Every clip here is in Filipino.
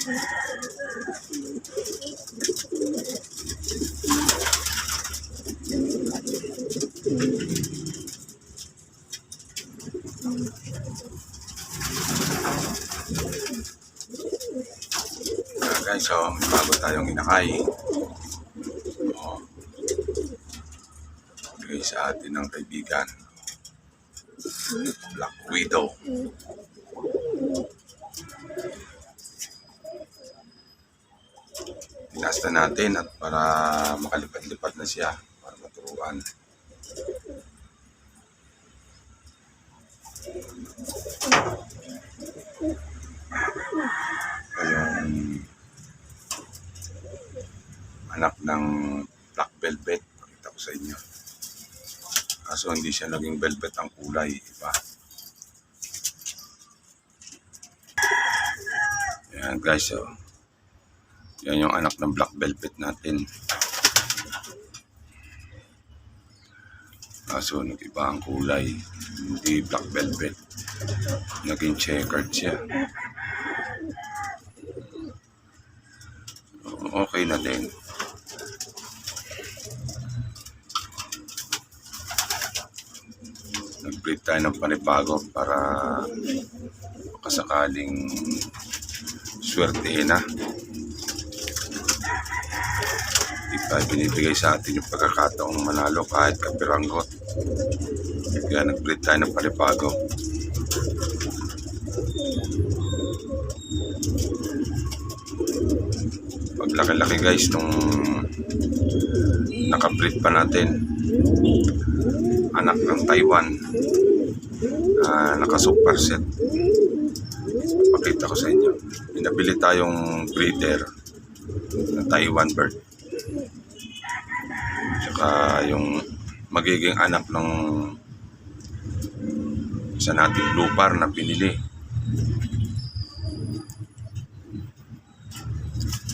Guys, so may bago tayong inakay. Oh. Bigay sa atin ng kaibigan. Black Widow. Pinasta natin at para makalipad-lipad na siya para maturuan. Ito anak ng black velvet. Pakita ko sa inyo. Kaso hindi siya naging velvet ang kulay. Iba. Yan guys. Oh. Yan yung anak ng black velvet natin. Kaso nag-iba ang kulay. Hindi black velvet. Naging checkered siya. Okay na din. Nag-breed tayo ng panibago para kasakaling swertehin na. Tayo binibigay sa atin yung pagkakataong manalo kahit kapiranggot. Kaya nag-breed tayo ng panibago. Paglaki-laki guys nung nakabreed pa natin anak ng Taiwan na naka super set pakita ko sa inyo pinabili tayong breeder na Taiwan bird tsaka yung magiging anak ng isa nating blue bar na pinili.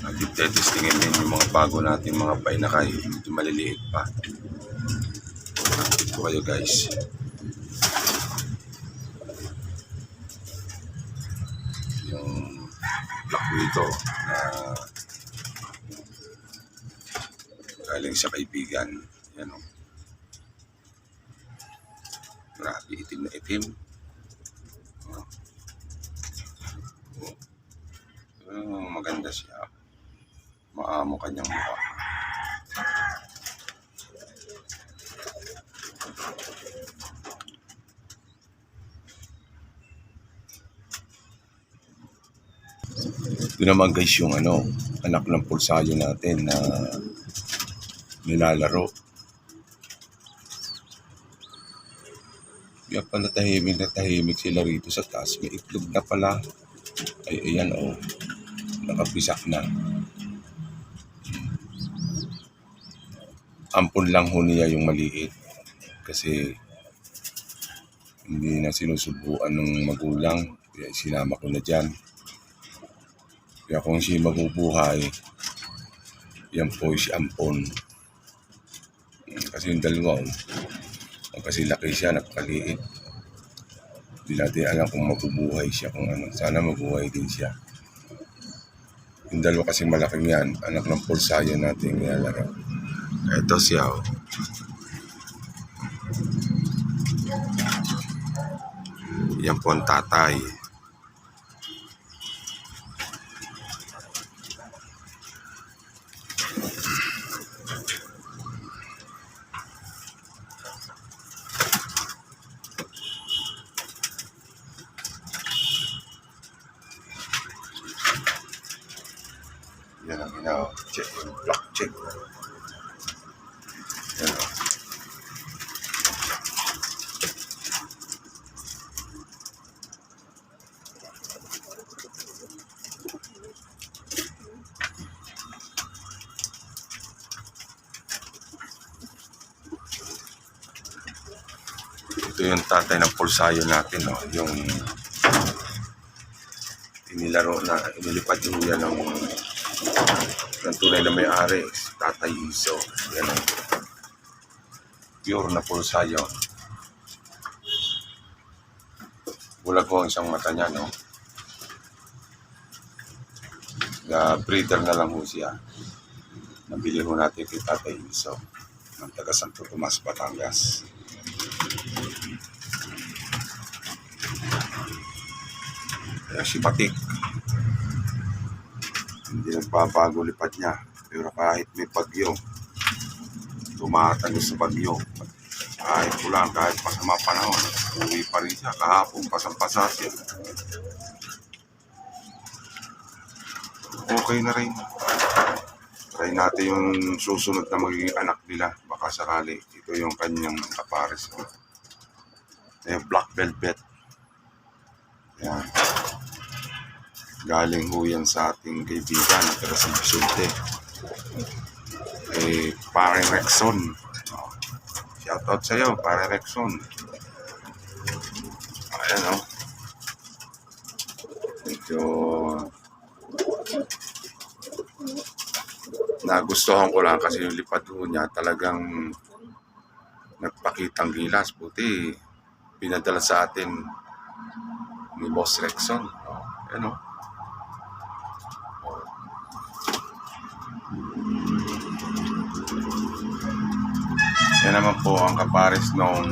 Natin tetestingin din yung mga bago natin mga painakay medyo maliliit pa. Ito kayo guys. Yung black widow na galing sa kaibigan yan o grabe itim na itim. Oh. Oh, maganda siya. Maamo kanyang mukha. Ito naman guys yung ano, anak ng pulsayo natin na nilalaro. Kaya pala tahimik na tahimik sila rito sa taas. May itlog na pala. Ay, ayan oh. Nakapisak na. Ampun lang ho niya yung maliit. Kasi hindi na sinusubuan ng magulang. Kaya sinama ko na dyan. Kaya kung siya mabubuhay, yan po si Ampon. Kasi yung dalawa, oh, kasi laki siya, napakaliit. Hindi natin alam kung mabubuhay siya, kung ano. Sana mabuhay din siya. Yung dalawa kasi malaking yan, anak ng pulsayo natin nilalaro. Ito siya, oh. Yan po ang tatay. Yan ang ina, check, block check. Ito yung tatay ng pulsayo natin, no? yung inilaro na inilipad yan ng ng tunay na may-ari, Tatay Iso. Yan ang pure na pulsayo. Bulag ko ang isang mata niya, no? Nag-breeder na lang ho siya. Nabili ho natin kay Tatay Inso ng taga Santo Tomas, Batangas. Kaya si Patik. Hindi nagbabago lipat niya. Pero kahit may bagyo, tumatagos sa bagyo. Kahit ulan, kahit masama panahon, uwi pa rin siya. Kahapon, pasang-pasa siya. Okay na rin. Try natin yung susunod na magiging anak nila. Baka sakali. Ito yung kanyang aparis. Eh, black velvet. Yan. Galing ho yan sa ating kaibigan na taga San Vicente. Eh, pare Rexon. Oh. Shoutout sa'yo, pare Rexon. Ayan o. Oh. Medyo nagustuhan ko lang kasi yung lipad ho niya talagang nagpakitang gilas. Buti pinadala sa atin ni Boss Rexon. Oh, Ayan o. Yan naman po ang kapares nung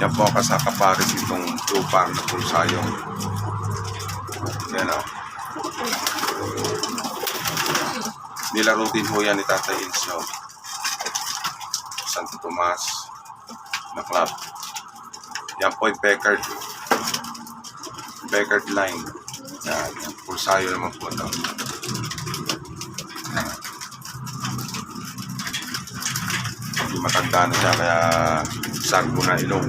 yan po ang kasakapares itong tupang na pulsayong. Yan o. Nilaro din ho yan ni Tata Insyo. Santo Tomas na club. Yan po yung Packard. Packard line. Yan. Pulsayo naman po ito. Yan. Hindi matanda na siya kaya sagbo na ilong.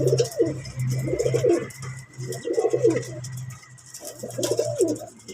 Okay na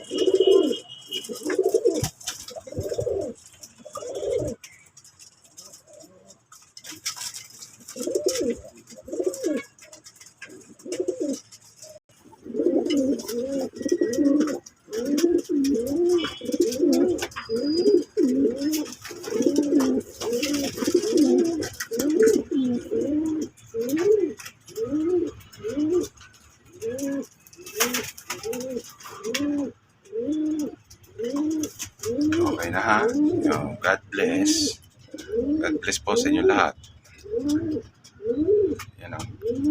ha. Yo, God bless. God bless po sa inyo lahat.